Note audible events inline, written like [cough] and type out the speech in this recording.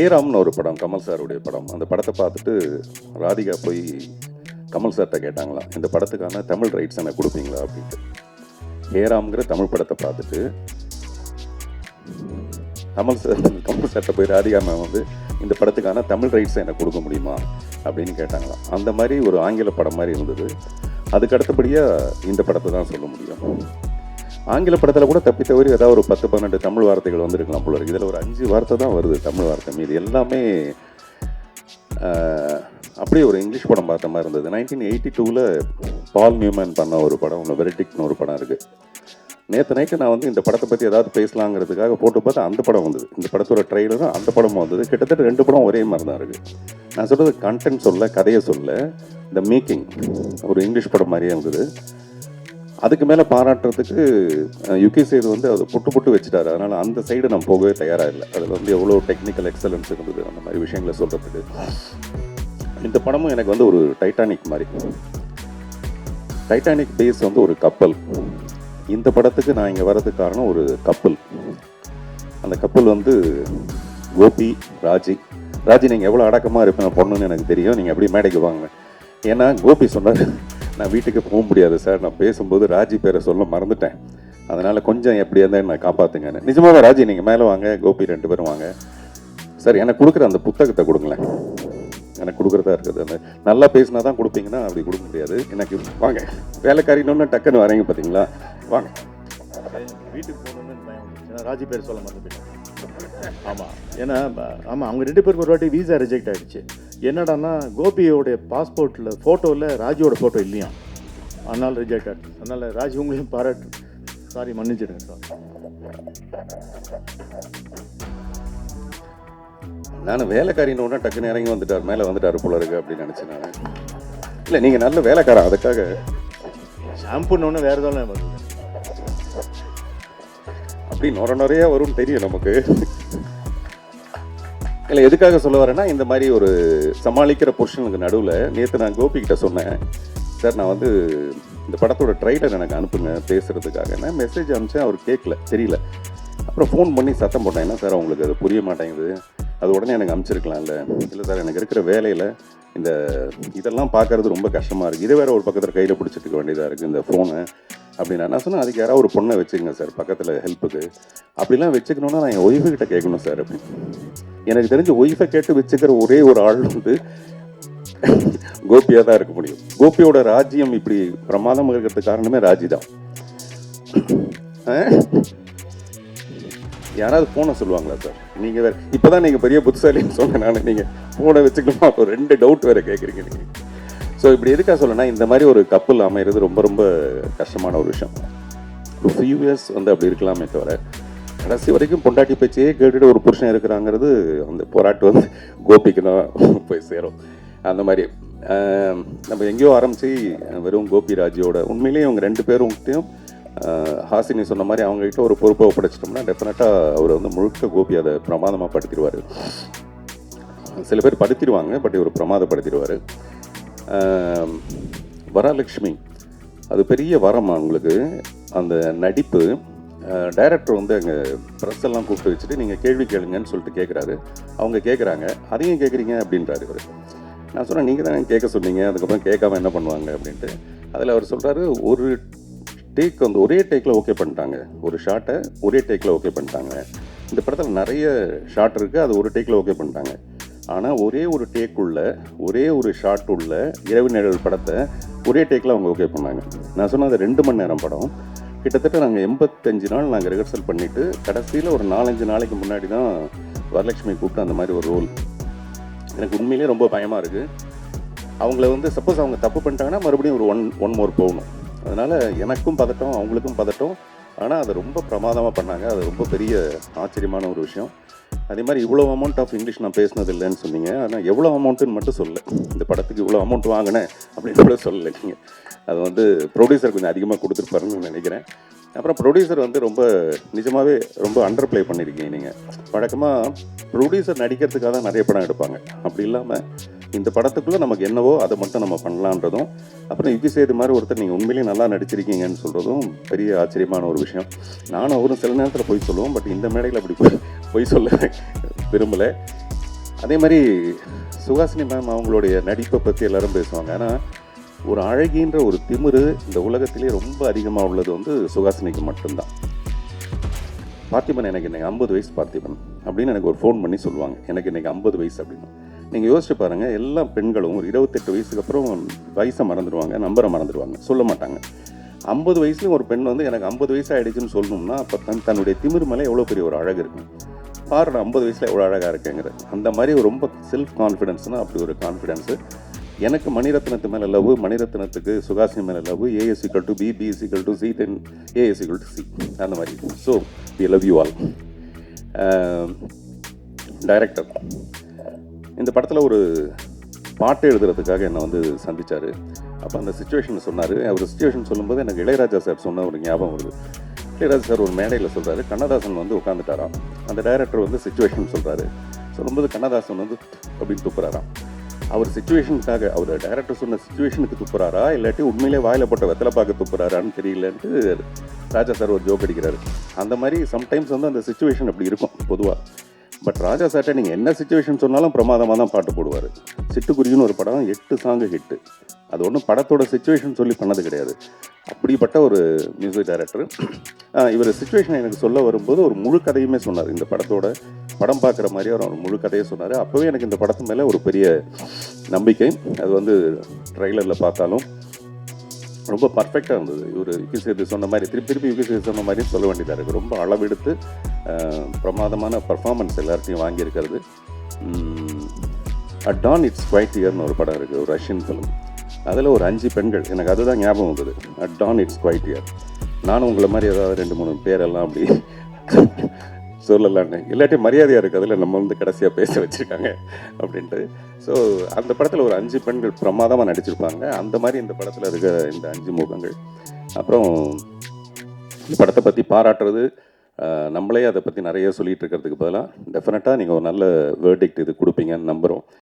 ஏராம்னு ஒரு படம் கமல் சாருடைய படம். அந்த படத்தை பார்த்துட்டு ராதிகா போய் கமல் சார்கிட்ட கேட்டாங்களாம் இந்த படத்துக்கான தமிழ் ரைட்ஸ் எனக்கு கொடுப்பீங்களா? அப்படின்ட்டு. ஏராம்ங்கிற தமிழ் படத்தை பார்த்துட்டு கமல் சார் கமல் சார்கிட்ட போய் ராதிகா மேம் வந்து இந்த படத்துக்கான தமிழ் ரைட்ஸ் எனக்கு கொடுக்க முடியுமா? அப்படின்னு கேட்டாங்களாம். அந்த மாதிரி ஒரு ஆங்கில படம் மாதிரி இருந்தது. அதுக்கு அடுத்தபடியாக இந்த படத்தை தான் சொல்ல முடியும். ஆங்கில படத்தில் கூட தப்பி தவறி ஏதாவது ஒரு பத்து பன்னெண்டு தமிழ் வார்த்தைகள் வந்திருக்கலாம் போல இருக்குது இதில் ஒரு அஞ்சு வார்த்தை தான் வருது தமிழ் வார்த்தை மீது. எல்லாமே அப்படியே ஒரு இங்கிலீஷ் படம் பார்த்த மாதிரி இருந்தது. நைன்டீன் எயிட்டி டூவில் பால் நியூமேன் பண்ண ஒரு படம் ஒன்று வெரிட்டிக்னு ஒரு படம் இருக்குது நேற்று நைட்டு நான் வந்து இந்த படத்தை பற்றி ஏதாவது பேசலாங்கிறதுக்காக போட்டு பார்த்தா அந்த படம் வந்தது. இந்த படத்தோட ட்ரெய்லரும் அந்த படமும் வந்தது. கிட்டத்தட்ட ரெண்டு படம் ஒரே மாதிரி தான் இருக்குது நான் சொல்கிறது கண்டென்ட் சொல்ல கதையை சொல்ல இந்த மேக்கிங் ஒரு இங்கிலீஷ் படம் மாதிரியே இருந்தது. அதுக்கு மேலே பாராட்டுறதுக்கு யுகே யுகி சேது வந்து அதை புட்டு புட்டு வச்சுட்டாரு. அதனால் அந்த சைடு நான் போகவே தயாராக இல்லை. அதில் வந்து எவ்வளோ டெக்னிக்கல் எக்ஸலன்ஸ் இருந்தது அந்த மாதிரி விஷயங்களை சொல்கிறதுக்கு இந்த படமும் எனக்கு வந்து ஒரு டைட்டானிக் மாதிரி. டைட்டானிக் பேஸ் வந்து ஒரு கப்பல். இந்த படத்துக்கு நான் இங்கே வர்றதுக்கு காரணம் ஒரு கப்பல். அந்த கப்பல் வந்து கோபி ராஜி. ராஜி நீங்கள் எவ்வளோ அடக்கமாக இருப்பேன் பொண்ணுன்னு எனக்கு தெரியும். நீங்கள் எப்படி மேடைக்கு வாங்க. ஏன்னா கோபி சொன்னார் நான் வீட்டுக்கு போக முடியாது சார். நான் பேசும்போது ராஜி பேரை சொல்ல மறந்துட்டேன். அதனால் கொஞ்சம் எப்படியா இருந்தால் என்னை காப்பாற்றுங்கன்னு நிஜமாவே ராஜி நீங்கள் மேலே வாங்க கோபி ரெண்டு பேரும் வாங்க. சார் எனக்கு கொடுக்குற அந்த புத்தகத்தை கொடுங்களேன். எனக்கு கொடுக்குறதா இருக்குது. அந்த நல்லா பேசினா தான் கொடுப்பீங்கன்னா அப்படி கொடுக்க முடியாது. எனக்கு வாங்க. வேலைக்காரின்னு டக்குன்னு வரீங்க பார்த்தீங்களா வாங்க. வீட்டுக்கு போகணுன்னு ராஜி பேர் சொல்ல மறந்துட்டேன். ஆமாம் ஏன்னா ஆமாம் அவங்க ரெண்டு பேருக்கு ஒரு வாட்டி வீசா ரிஜெக்ட் ஆகிடுச்சு என்னடான்னா கோபியோடைய பாஸ்போர்ட்டில் ஃபோட்டோவில் ராஜியோட ஃபோட்டோ இல்லையா? அதனால் ரிஜெக்ட் ஆயிடுச்சு அதனால் ராஜி உங்களையும் பாராட்டு. சாரி மன்னிச்சிடுங்க சார் நான் வேலைக்காரின்னு ஒன்றா டக்குன்னு இறங்கி வந்துட்டார். மேலே வந்துட்டார் போல இருக்கு அப்படின்னு நினச்சேன் நான். இல்லை நீங்கள் நல்ல வேலைக்காரன் அதுக்காக. ஷாம்புன்னு ஒன்று வேறு வருது அப்படி நொர நொறையா வரும்னு தெரியும் நமக்கு. இல்லை எதுக்காக சொல்ல வரேன்னா இந்த மாதிரி ஒரு சமாளிக்கிற புருஷனுக்கு நடுவில் நேற்று நான் கோபி கிட்ட சொன்னேன். சார் நான் வந்து இந்த படத்தோட ட்ரைலர் எனக்கு அனுப்புங்க பேசுகிறதுக்காக நான் மெசேஜ் அனுப்பிச்சேன் அவர் கேட்கல தெரியல. அப்புறம் ஃபோன் பண்ணி சத்தம் போட்டேன். என்ன சார் அவங்களுக்கு அது புரிய மாட்டேங்குது? அது உடனே எனக்கு அனுப்பிச்சிருக்கலாம்ல. இல்லை சார் எனக்கு இருக்கிற வேலையில் இந்த இதெல்லாம் பார்க்கறது ரொம்ப கஷ்டமாக இருக்குது இதை வேறு ஒரு பக்கத்தில் கையில் பிடிச்சிட்டு இருக்க வேண்டியதாக இருக்குது இந்த ஃபோனு அப்படின்னா நான் சொன்னேன் அதுக்கு யாராவது ஒரு பொண்ணை வச்சுக்கோங்க சார் பக்கத்தில் ஹெல்ப்புக்கு அப்படிலாம் வச்சுக்கணுன்னா நான் என் ஒய்ஃபு கேட்கணும் சார் அப்படின்னு. எனக்கு தெரிஞ்சு ஒய்ஃபை கேட்டு வச்சுக்கிற ஒரே ஒரு ஆள் வந்து கோபியாக தான் இருக்க முடியும். கோபியோட ராஜ்யம் இப்படி பிரமாதமாக இருக்கிறதுக்கு காரணமே ராஜி தான் யாராவது ஃபோனை சொல்லுவாங்களா சார் நீங்கள் வேறு இப்போ தான் நீங்கள் பெரிய புத்திசாலின்னு சொன்னேன் நான் நீங்கள் ஃபோனை வச்சுக்கணுமா? அப்போ ரெண்டு டவுட் வேறு கேட்குறீங்க நீங்கள் ஸோ இப்படி எதுக்காக சொல்லனா இந்த மாதிரி ஒரு கப்பல் அமைகிறது ரொம்ப ரொம்ப கஷ்டமான ஒரு விஷயம். ஒரு ஃபியூ இயர்ஸ் வந்து அப்படி இருக்கலாமே தவிர கடைசி வரைக்கும் பொண்டாட்டி பேச்சையே கேட்டுட்டு ஒரு புருஷன் இருக்கிறாங்கிறது அந்த போராட்டு வந்து கோபிக்கு தான் போய் சேரும். அந்த மாதிரி. நம்ம எங்கேயோ ஆரம்பித்து வெறும் கோபி ராஜியோட உண்மையிலேயே இவங்க ரெண்டு பேரும் ஹாசினி சொன்ன மாதிரி அவங்ககிட்ட ஒரு பொறுப்பை ஒப்படைச்சிட்டோம்னா டெஃபினட்டாக அவர் வந்து முழுக்க கோபி அதை பிரமாதமாக படுத்திடுவார். சில பேர் படுத்திடுவாங்க பட் இவர் பிரமாதப்படுத்திடுவார். வரலட்சுமி. அது பெரிய வரம் அவங்களுக்கு. அந்த நடிப்பு டைரக்டர் வந்து அங்கே ப்ரெஸ் எல்லாம் கூப்பிட்டு வச்சுட்டு நீங்கள் கேள்வி கேளுங்கன்னு சொல்லிட்டு கேட்குறாரு அவங்க கேட்குறாங்க அதையும் கேட்குறீங்க அப்படின்றாரு இவர். நான் சொன்னேன் நீங்கள் தான் கேட்க சொன்னீங்க. அதுக்கப்புறம் கேட்காம என்ன பண்ணுவாங்க? அப்படின்ட்டு. அதில் அவர் சொல்கிறாரு ஒரு டேக் வந்து ஒரே டேக்கில் ஓகே பண்ணிட்டாங்க. ஒரு ஷாட்டை ஒரே டேக்கில் ஓகே பண்ணிட்டாங்க. இந்த படத்தில் நிறைய ஷாட் இருக்குது அது ஒரு டேக்கில் ஓகே பண்ணிட்டாங்க. ஆனால் ஒரே ஒரு டேக் உள்ள ஒரே ஒரு ஷாட் உள்ள இரவு நிழல் படத்தை ஒரே டேக்கில் அவங்க ஓகே பண்ணாங்க. நான் சொன்னது ரெண்டு மணி நேரம் படம். கிட்டத்தட்ட நாங்கள் எண்பத்தஞ்சு நாள் நாங்கள் ரிஹர்சல் பண்ணிவிட்டு கடைசியில் ஒரு நாலஞ்சு நாளைக்கு முன்னாடி தான் வரலட்சுமி கூப்பிட்டு அந்த மாதிரி ஒரு ரோல் எனக்கு உண்மையிலே ரொம்ப பயமாக இருக்குது அவங்கள வந்து சப்போஸ் அவங்க தப்பு பண்ணிட்டாங்கன்னா மறுபடியும் ஒரு ஒன் ஒன் மோர் போகணும். அதனால் எனக்கும் பதட்டம் அவங்களுக்கும் பதட்டம். ஆனால் அதை ரொம்ப பிரமாதமாக பண்ணாங்க. அது ரொம்ப பெரிய ஆச்சரியமான ஒரு விஷயம். அதே மாதிரி இவ்வளோ அமௌண்ட் ஆஃப் இங்கிலீஷ் நான் பேசினது இல்லைன்னு சொன்னீங்க ஆனால் எவ்வளோ அமௌண்ட்டுன்னு மட்டும் சொல்லல. இந்த படத்துக்கு இவ்வளோ அமௌண்ட் வாங்கினேன் அப்படின்னு கூட சொல்லலை நீங்கள் அது வந்து ப்ரொடியூசர் கொஞ்சம் அதிகமாக கொடுத்துருப்பாருன்னு நினைக்கிறேன். அப்புறம் ப்ரொடியூசர் வந்து ரொம்ப நிஜமாகவே ரொம்ப அண்டர் ப்ளே பண்ணியிருக்கீங்க நீங்கள் வழக்கமாக ப்ரொடியூசர் நடிக்கிறதுக்காக தான் நிறைய படம் எடுப்பாங்க. அப்படி இல்லாமல் இந்த படத்துக்குள்ளே நமக்கு என்னவோ அதை மட்டும் நம்ம பண்ணலான்றதும் அப்புறம் யுகி சேது மாதிரி ஒருத்தர் நீங்கள் உண்மையிலேயே நல்லா நடிச்சிருக்கீங்கன்னு சொல்கிறதும் பெரிய ஆச்சரியமான ஒரு விஷயம். நானும் அவரும் சில நேரத்தில் போய் சொல்லுவோம் பட் இந்த மேடையில் அப்படி பொய் சொல்ல விரும்பலை. அதே மாதிரி சுஹாசினி மேம் அவங்களுடைய நடிப்பை பற்றி எல்லாரும் பேசுவாங்க. ஆனால் ஒரு அழகின்ற ஒரு திமிரு இந்த உலகத்திலே ரொம்ப அதிகமாக உள்ளது வந்து சுகாசினிக்கு மட்டும்தான். பார்த்திபன் எனக்கு இன்றைக்கி ஐம்பது வயசு பார்த்திபன் அப்படின்னு எனக்கு ஒரு ஃபோன் பண்ணி சொல்லுவாங்க. எனக்கு இன்றைக்கி ஐம்பது வயசு அப்படின்னு. நீங்கள் யோசிச்சு பாருங்கள் எல்லா பெண்களும் ஒரு இருபத்தெட்டு வயசுக்கு அப்புறம் வயசை மறந்துடுவாங்க நம்பரை மறந்துடுவாங்க சொல்ல மாட்டாங்க. ஐம்பது வயசுலேயும் ஒரு பெண் வந்து எனக்கு ஐம்பது வயசு ஆகிடுச்சுன்னு சொல்லணும்னா அப்போ தன் தன்னுடைய திமிர் மேலே எவ்வளோ பெரிய ஒரு அழகு இருக்கும் பாரு நான் ஐம்பது வயசில் எவ்வளோ அழகாக இருக்கேங்கிறது. அந்த மாதிரி ஒரு ரொம்ப செல்ஃப் கான்ஃபிடென்ஸ்னால் அப்படி ஒரு கான்ஃபிடென்ஸு எனக்கு மணிரத்னத்து மேலே லவ் மணிரத்னத்துக்கு சுகாசினி மேலே love A is equal to B B is equal to C then A is equal to C அந்த மாதிரி. So we love you all director இந்த படத்தில் ஒரு பாட்டு எழுதுறதுக்காக என்னை வந்து சந்திச்சார். அப்போ அந்த சுச்சுவேஷன் சொன்னார். அவர் சுச்சுவேஷன் சொல்லும்போது எனக்கு இளையராஜா சார் சொன்ன ஒரு ஞாபகம் வருது. இளையராஜா சார் ஒரு மேடையில் சொல்கிறாரு கண்ணதாசன் வந்து உட்காந்துட்டாராம் அந்த டைரக்டர் வந்து சுச்சுவேஷன் சொல்கிறாரு சொல்லும்போது கண்ணதாசன் வந்து அப்படின்னு துப்புறாராம். அவர் சுச்சுவேஷனுக்காக அவர் டைரக்டர் சொன்ன சுச்சுவேஷனுக்கு துப்புறாரா? இல்லாட்டி உண்மையிலே வாயில போட்ட வெத்தலை பார்க்க துப்புறாரான்னு தெரியலன்ட்டு ராஜா சார் ஒரு ஜோக் அடிக்கிறாரு. அந்த மாதிரி சம்டைம்ஸ் வந்து அந்த சுச்சுவேஷன் அப்படி இருக்கும் பொதுவாக பட் ராஜா சார்ட்ட நீங்கள் என்ன சுச்சுவேஷன் சொன்னாலும் பிரமாதமாக தான் பாட்டு போடுவார். சிட்டுக்குருவின்னு ஒரு படம் எட்டு சாங்கு ஹிட்டு அது ஒன்றும் படத்தோட சுச்சுவேஷன் சொல்லி பண்ணது கிடையாது. அப்படிப்பட்ட ஒரு மியூசிக் டைரக்டர் இவர் சுச்சுவேஷன் எனக்கு சொல்ல வரும்போது ஒரு முழு கதையுமே சொன்னார். இந்த படத்தோட படம் பார்க்குற மாதிரி அவர் ஒரு முழு கதையை சொன்னார். அப்போவே எனக்கு இந்த படத்து மேலே ஒரு பெரிய நம்பிக்கை. அது வந்து ட்ரைலரில் பார்த்தாலும் ரொம்ப பர்ஃபெக்டாக இருந்தது. இவர் யுகி சேது சொன்ன மாதிரி திருப்பி திருப்பி யுகி சேது சொன்ன மாதிரி சொல்ல வேண்டியதாக இருக்குது ரொம்ப அளவெடுத்து பிரமாதமான பர்ஃபார்மன்ஸ் எல்லார்ட்டையும் வாங்கியிருக்கிறது. அட் டான் இட்ஸ் குவைட் இயர்னு ஒரு படம் இருக்குது ஒரு ரஷ்யன் ஃபிலிம் அதில் ஒரு அஞ்சு பெண்கள். எனக்கு அதுதான் ஞாபகம் வந்தது. அட்டான் இட்ஸ் குவைட் இயர் நானும் உங்களை மாதிரி ஏதாவது ரெண்டு மூணு பேரெல்லாம் அப்படி [laughs] சொல்லலான்னு இல்லாட்டி மரியாதையாக இருக்குது அதில் நம்ம வந்து கடைசியாக பேச வச்சுருக்காங்க அப்படின்ட்டு. ஸோ அந்த படத்தில் ஒரு அஞ்சு பெண்கள் பிரமாதமாக நடிச்சிருப்பாங்க. அந்த மாதிரி இந்த படத்தில் இருக்கிற இந்த அஞ்சு முகங்கள். அப்புறம் இந்த படத்தை பற்றி பாராட்டுறது நம்மளே அதை பற்றி நிறைய சொல்லிகிட்டு இருக்கிறதுக்கு பதிலாக டெஃபினட்டாக நீங்கள் ஒரு நல்ல வேர்டிக்ட் இது கொடுப்பீங்கன்னு நம்புகிறோம்